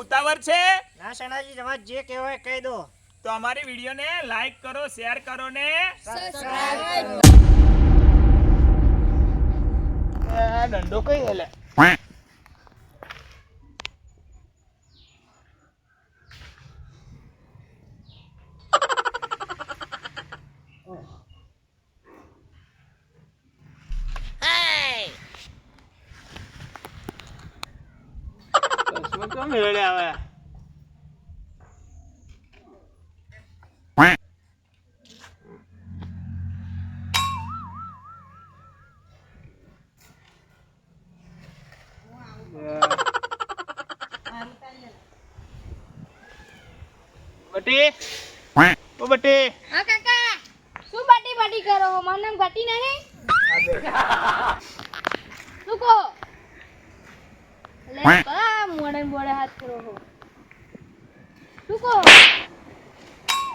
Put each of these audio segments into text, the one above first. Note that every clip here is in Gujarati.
ઉતાવળ છે? ના સણાજી તમારે જે કહેવાય કહી દો. તો અમારી વિડીયોને લાઈક કરો શેર કરો ને આ દંડો કઈ હેલે? કેમ રડે આવે. બટી? ઓ બટી. હા કાકા. શું બાટી બાટી કરો છો મારું નામ ઘટી નહીં? શું કહો? લે મોડે મોડે હાથ કરો હો. શું કહો?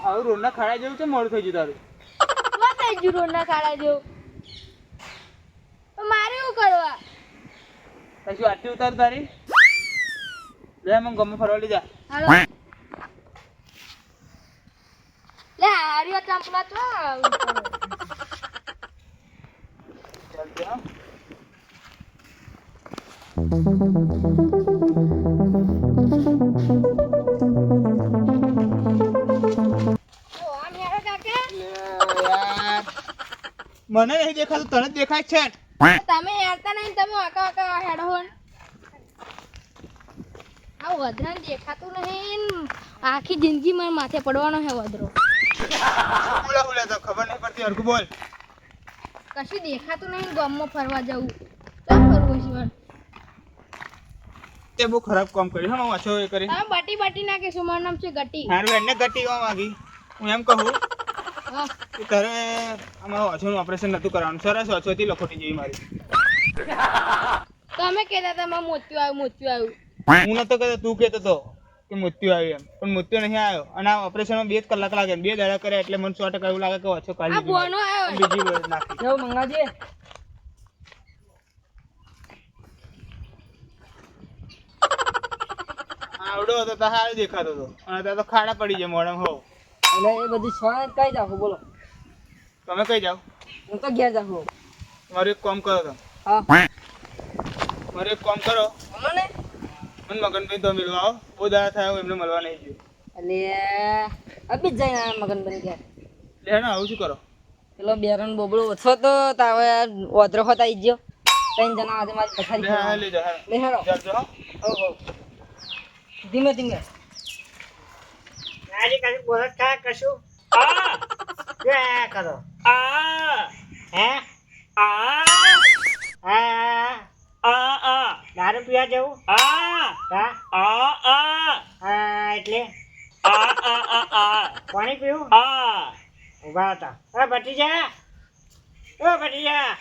આવું રોડના ખાડા જેવું છે મોડું થઈ ગયું તારું? વાત થઈ ગયું રોડના ખાડા જેવું. મારે શું કરવા? પછી આટલી ઉતાર તારી? લે મને ગમે ફરવા લઈ જા. હાલો. લે હારી ચંપલા તો. ચાલ જા. મને નહીં દેખાતું તને દેખાય છે. તમે હેરતા નહીં તમે આકા આકા હેડો હો. આ વધરાને દેખાતું નહીં આખી જિંદગી મારા માથે પડવાનો હે વધરો. બોલા બોલા તો ખબર નહીં પડતી હરખું બોલ. કશું દેખાતું નહીં ગામમાં ફરવા જવું. ચાલ ફરવું છે તે બહુ ખરાબ કામ કર્યું હા વાંચો એ કરી. તમે બટી બટી નાખીશું મારું નામ છે? ગટી. હારું એને ગટી કોમ માંગી હું એમ કહું હા. તારે અમારું વાછોનું ઓપરેશન નતું કરવાનું. સરસ વાંચોથી લખોટી જેવી મારી. તમે કહેતા હતા મારું મોત્યું આવ્યું મોત્યું આવ્યું. હું નતો કહેતો તું કહેતો તો કે મૃત્યુ આવ્યું એમ. પણ મૃત્યુ નહીં આવ્યો. અને આ ઓપરેશનમાં બે જ કલાક લાગે બે દાડા કરે એટલે મને સો ટકા એવું લાગે કે ઓછો આ કાઢી. બીજી નાખી. મંગાજી. આવડો હતો તો સારો દેખાતો હતો. અને ત્યાં તો ખાડા પડી જાય મોડમ હો. એટલે એ બધી સોના કઈ જાવ બોલો. તમે કઈ જાઓ? હું તો ઘેર જાઉં. મારું એક કામ કરો તમે. હા. મારું એક કામ કરો. મને મને મગનભાઈ તો મળવા આવો. બહુ દાડા થયા હું એમને મળવા નહીં ગયો એટલે અભી જ જઈને મગનભાઈ મગન બની ગયા આવું શું કરો? પેલો બેરન બોબળો ઓછો તો તાવે ઓદરો હોત આવી ગયો. ત્રણ જણા આજે મારી પથારી લે જા લે હેરો હો. હો હો. ધીમે ધીમે. આજે કશું બોલત કા કશું? આ કરો. આ. હે? આ. આ આ આ દારૂ પીવા જવું? આ. હા? આ આ. આ એટલે? આ આ આ આ. પાણી પીવું? આ. ઊભા હતા. એ ભતીજા ઓ ભતીજા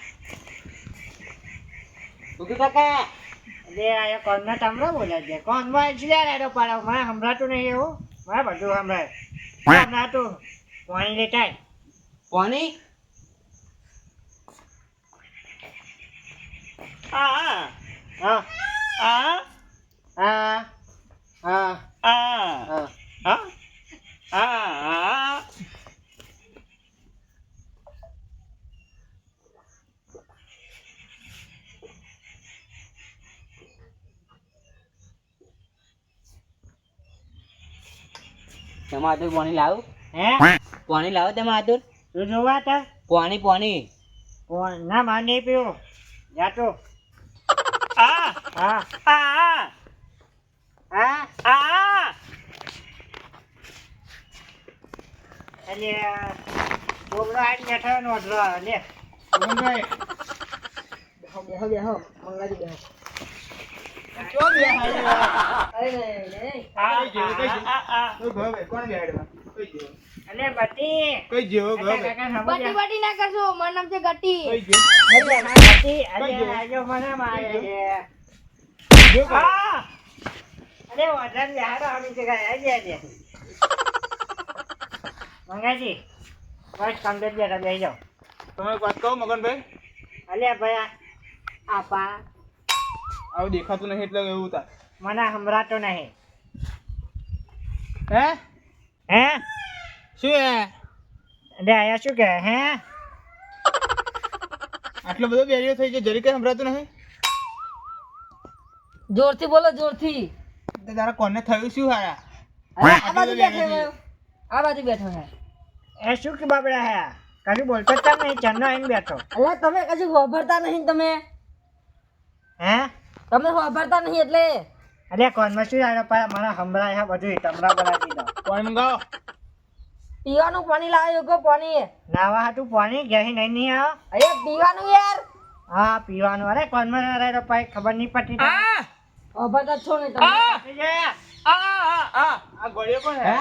ભૂખી કાકા અરે આ કોણના તમરો બોલે છે કોણમાં એટલે રેડો પાડો. મને સંભળાતું નહીં એવું. મને બધું સંભળાય. સંભળાતું પાણી લેતા? આય. પાણી આ હા આ હા હા આ હા આ આ તેમાં આતુર પાણી લાવ હે પાણી લાવો તેમાં આતુર તું જોવા તા. પાણી પાણી. ના માની નહીં જાતો આ. હા. આ. હા. આ. એટલે છોકરો આજ બેઠો નોંધલો લે. મગનભાઈ બેહો બેહો મંગાજી બેહો. અરે નહીં નહીં. આ આ આ કોણ બેહાડવા? કઈ જેવો. અને બટી. કઈ જેવો કાકા, ભાવે કાકા, સમજો. બટી બટી ના કરશો મારું નામ છે ગટી. કઈ જેવો અરે, બટી, અરે, આજો મને મારે છે. જેવો ભાવે. અરે, વધારે બિહારો આવી છે, કાંઈ. આજી, આજી. મંગાજી બસ કમ્પ્લીટ બેઠા બેસી જાઓ. તમે વાત કહો મગનભાઈ? અલ્યા ભાઈ આપા આવું દેખાતું નહીં એટલે એવું થાય. મને સંભળાતો નહીં. હે? હે? શું હે? આયા શું કે હે? આટલો બધો બેરિયો થઈ ગયો જરી કઈ સંભળાતું નથી? જોરથી બોલો જોરથી. તારા કોને થયું શું હારા? આ બાજુ બેઠો આ બાજુ બેઠો હે એ શું કે બાબડા હે? કશું બોલતો જ નહીં ચન્નો આવીને બેઠો. અલ્યા તમે કશું વાપરતા નહીં તમે? હે? તમે વાપરતા નહીં એટલે? અરે કોનમાં શું આવ્યો? મારા સંભળાય બધું તમરા બોલાવી દીધો કોણ મંગાવો પીવાનું પાણી લાવ્યો કો પાણી નાવા હાટું પાણી ઘેરી નહીં નહીં આવો. અરે પીવાનું યાર. હા પીવાનું. અરે કોનમાં ના તો પાઈ? ખબર નહીં પડતી તમને. અભા તો છો ને તમે. આ આ આ ગોળીઓ કોણ હે.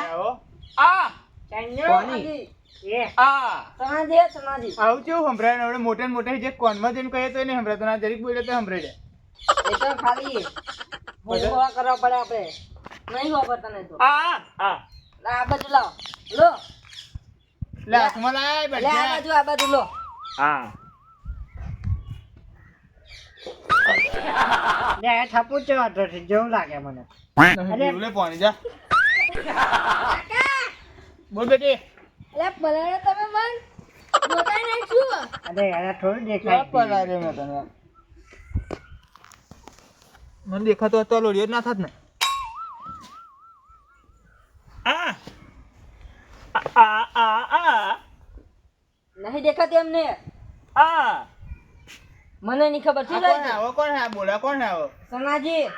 આ ચન્નો. પાણી. એ. આવું કેવું સંભળાય? ને આપણે મોટે ને જે કોનમાં જઈને કહીએ તો એને સંભળાતું ના જરીક બોલે તો સંભળાઈ જાય એ તો ખાલી ભોગવા કરવા પડે આપણે. નહીં વાપરતા નહીં તો. આ લાવો. લો. લે હાથમાં લાય લે આ બાજુ આ બાજુ લો. લે, એ થપ્પુ જ વાંધો છે જેવું લાગે મને. લે પાણી જા. બોલ બેટી. એટલે પલાળે તમે મન. જોતા નહીં શું અરે યાર થોડું દેખાય પલારે મેં તને? મને દેખાતો હતો લોડિયો ના થાત ને. નહીં દેખાતી એમને મને નહીં ખબર. આ શું કોણ થાય આવો કોણ હે આ બોલા કોણ હે આવો? સનાજી.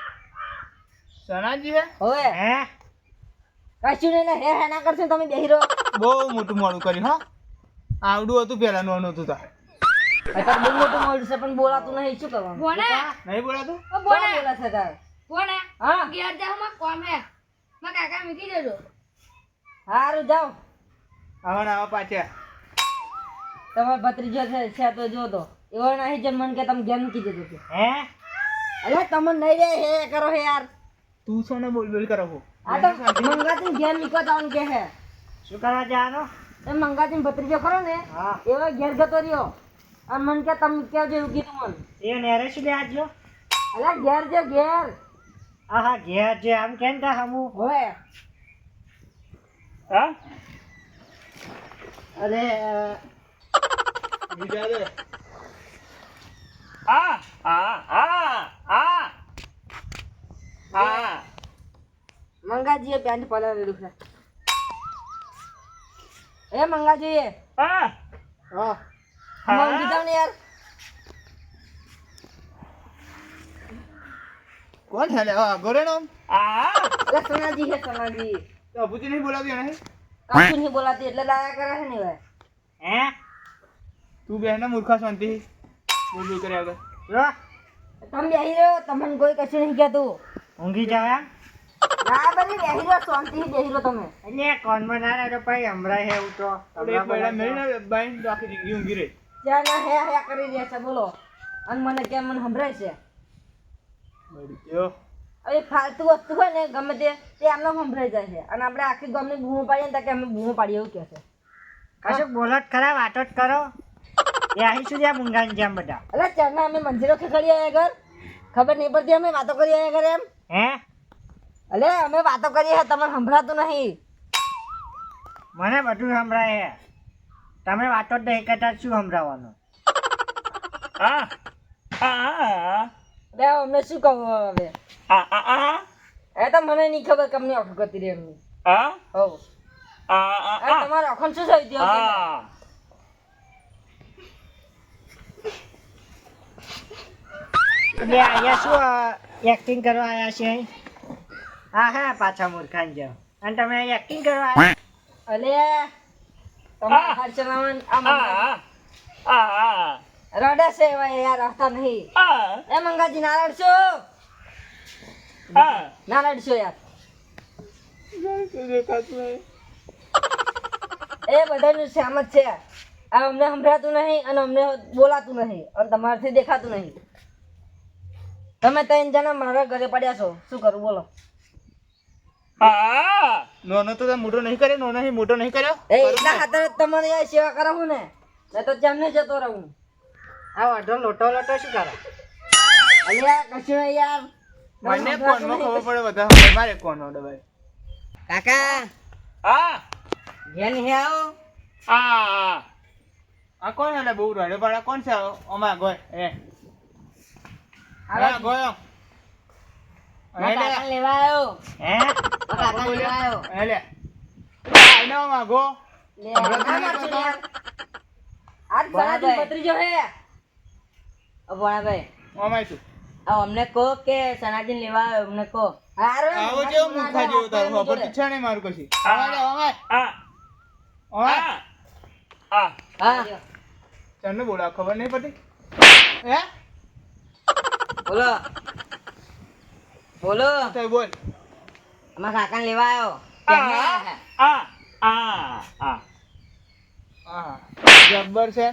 સનાજી હે? હવે. હે? કશું નહીં ને હે હે ના કરશો ને તમે બેહી રહો. બહુ મોટું મોડું કર્યું હા. આવડું હતું પેલા નોનું હતું તારે અત્યારે બહુ મોટું મોડું છે પણ બોલાતું નહીં શું કરવાનું? બોલા નહીં બોલાતું? ઓ બોલા ભોણા છે તારે? બોલા હા. ગેર જાવમાં કોમ. હે માં કાકા મૂકી દેજો. હારું જાઓ. આવો પાછા. તમારો ભત્રીજો છે છે તો જો તો. એવો નહીં જેમ મન કે તમે હે? તમે નહીં રે હે કરો હે યાર. તું છો ને બોલ બોલ કરો છો આ તો મંગાતી કે હે. શું કરવા જવાનું? એ મંગાતી ભત્રીજો ખરો ને હા. એવો ઘેર ગતો રહ્યો. આ મન કે તમે ક્યાં જેવું કીધું મન. એ નેરે શું લે આજો અરે ઘેર જે ઘેર. આહા ઘેર જે આમ કેમ તા હમું? હોય. હા? અરે બીજા દે આ આ આ આ આ. મંગાજીએ પેન્ટ પલાળેલું છે. એ મંગાજી આ. હા. મંગી જાવ ને યાર. કોણ છે લે? હા ગોરેનો આ. સોનાજી હે સોનાજી. તો અભુજી નહીં બોલાવી એને? કશું નહીં બોલાતી એટલે લાયા કરે છે ને હવે. હે? તું બેન ને મૂર્ખા શાંતિ બોલ બોલ કર્યા વગર. જો તમે બેહી રહ્યો તમને કોઈ કશું નહીં કહેતું. ઊંઘી જાવ એમ. ના બધી બેહી રહ્યો શાંતિ બેહી રહ્યો તમે. એટલે કોનમાં ના રહ્યો ભાઈ હમણાં હે ઉઠો એક પૈડા મેળીને બાઈને તો આખી જિંદગી ઊંઘી રહી. ત્યાં ના હે હે કરી રહ્યા છે બોલો. અને મને કેમ મને સંભળાય છે. ગયો. હવે ફાલતુ વસ્તુ હોય ને ગમે તે તે આમને સંભળાઈ જાય છે. અને આપણે આખી ગામની બૂમો પાડીએ ને તો કે અમે બૂમો પાડીએ એવું કહે છે. કશું બોલો જ ખરા વાતો જ કરો. એ અહીં સુધી આ મૂંગાની જેમ બધા. અરે ચારના અમે મંજીરો ખેખડી આવ્યા ઘર. ખબર નહીં પડતી અમે વાતો કરી આવ્યા ઘર એમ. હે? અલે અમે વાતો કરીએ તમને સંભળાતું નહીં. મને બધું સંભળાય તમે વાતો જ નહીં કરતા શું સંભળાવવાનું હા? હા બે અમને શું કહું હવે? એ તો મને નહીં ખબર કે અમને ઓખો કરતી રહી એમની. હો? આ તમારે અખન શું થઈ ગયું એટલે અહીંયા શું એક્ટિંગ કરવા આવ્યા છે? હા હા પાછા મૂર્ખાન જેમ અને તમે એક્ટિંગ કરવા અલે તમારે હાર ચલાવવાનું આ રડે છે એવા યાર હસતા નહીં. એ મંગાજી ના રડશો ના રડશો યાર. એ બધાનું સેમ જ છે આ અમને સંભળાતું નહીં અને અમને બોલાતું નહીં અને તમારાથી દેખાતું નહીં. તમે ત્રણ જણા મારા ઘરે પડ્યા છો. શું કરું બોલો. નોનો તો તે મોટો નહીં કર્યો નોનો અહીં મોટો નહીં કર્યો. એ એટલા ખાતર તમારે યાર સેવા કરાવું ને. નહીં તો જેમને જતો રહું. આ વાઢો લોટો લોટો શું કરો? અલ્યા કશું યાર. મને કોનમાં ખબર પડે બધા હવે મારે કોનો ડબાય કાકા. હા. ઘેર હે આવો? આ આ કોણ હે બહુ રડે પડે કોણ છે અમાર ગોય એ. હા ગોયો કાકાને લેવા આવ્યો હે? કાકાને લેવા આવ્યો એટલે આઈને માગો લે, આ મારશું લે. આજ હે. ઓ ભોળાભાઈ. અમાય છું અમને કહો કે સનાજીન લેવા આવ્યો અમને કહો. આવો જો મુખા જેવો તારો ખબર તો છે નહીં મારું કશી આ આ આ આ આ તને બોલા ખબર નહીં પડી હે? બોલો. બોલો. તો બોલ. અમારા કાકાને લેવા આવ્યો આ આ આ હા જબ્બર છે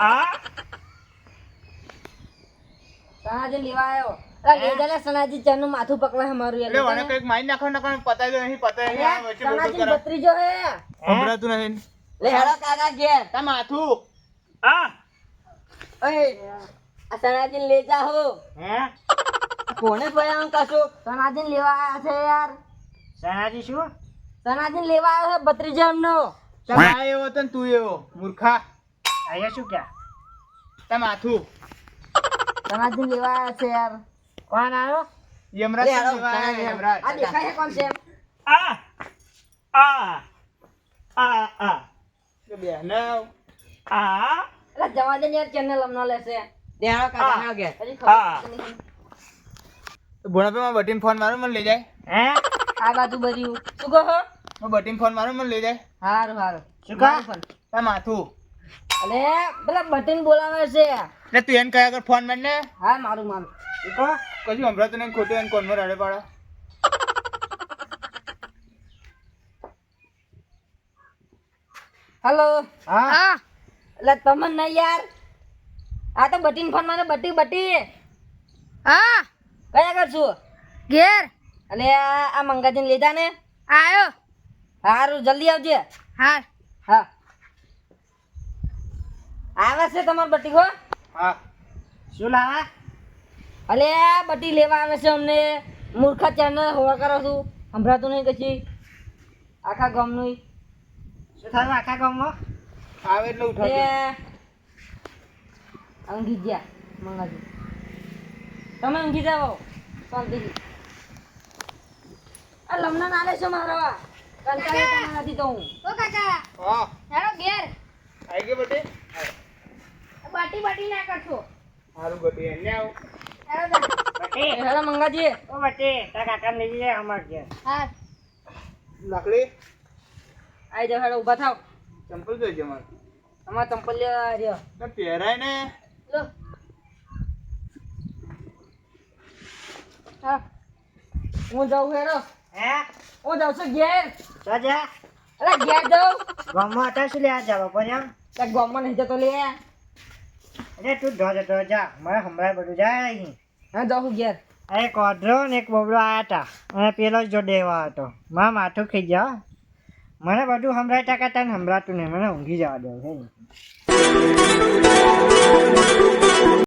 આ સનાજી લેવા આવ્યો અરે લે જાને સનાજી માથું પકડે મારું એટલે મને કંઈક મારી નાખો નહીં નહીં સનાજી ભત્રીજો હે. સંભળાતું નહીં. લે હેડો કાકા ઘેર. તા માથું. આ ઓય આ સનાજી લઈ જાઓ હે. કોને કશું? સનાજી લેવા આવ્યા છે યાર. સનાજી શું? સનાજી લેવા આવ્યો છે ભત્રીજો એમનો તા એવો હતો તું એવો મૂર્ખા. અહીંયા શું ક્યાં? તા માથું. સનાજી લેવા છે યાર કોણ આવ્યો યમરાજ લેવા. યમરાજ. આ દેખાય છે કોણ છે આ આ આ આ કે બેહને આ એટલે જવા દે ને યાર ચેનલ અમને લેશે દેહાડો કાકા ઘેર હજી હા. ભોણાભાઈ માં બટીને ફોન મારો મને લઈ જાય હે આ બાજુ બધું શું કહો હું બટીને ફોન મારો મને લઈ જાય હારું હારું શું કહો? ફોન તા માથું અલે પેલા બટન બોલાવે છે. એટલે તું એને કયા કર ફોન મારને હા મારું મારું. કહો કશું સંભળાતું નહીં ખોટું એને કોનમાં રડે પાડે. હેલો. હા. હા. એટલે તમે નહીં યાર. આ તો બટીન ફોનમાં બટી બટી. હા. કયા કર છું? ઘેર. અને આ આ મંગાજીને લીધા ને? આયો. હારું જલ્દી આવજે. હા. હા. આવે છે તમાર બટી હો. હા. શું લાવા? અલે આ બટી લેવા આવે છે અમને. મૂર્ખા ચેનલ હોવા કરો છું. સંભળાતું નહીં કશી. આખા ગામનું. શું થયું આખા ગામમાં? આવે એટલે એ અંગી ગયા મંગાજી. તમે ઊંઘી જાઓ શાંતિથી આ લમણા નાલે છે મારા કંટાળો નથી તો હું. ઓ કાકા હા. હેડો ઘેર. આવી ગયો બટી? બાટી બાટી ના કરશો સારું ગટી એને આવ. હેલો મંગાજી ઓ બટી તારા કાકાને લઈ જાય અમાર ઘેર. હા. લાકડી? આઈ જાઓ હેલો ઊભા થાવ. ચંપલ જોઈ મારે અમાર. ચંપલ લેવા રહ્યો. તો પહેરાય ને. લો. હા. હું જાઉં હેડો. હે? હું જાઉં છું ઘેર. જા જા. અરે ઘેર જાઉં. ગામમાં હતા શું આ જાવ પણ એમ? ગામમાં નહીં જતો લે. અરે તું ધો તો જા. મને હમણાં બધું જાય અહીં. હા જાઉં ઘેર. આ એક ઓઢરો ને એક બોબડો આવ્યા હતા અને પેલો જ દેવા હતો. મારા માથું ખાઈ ગયા મને બધું સંભળાય ટકા તને સંભળાતું નહીં. મને ઊંઘી જવા દે છે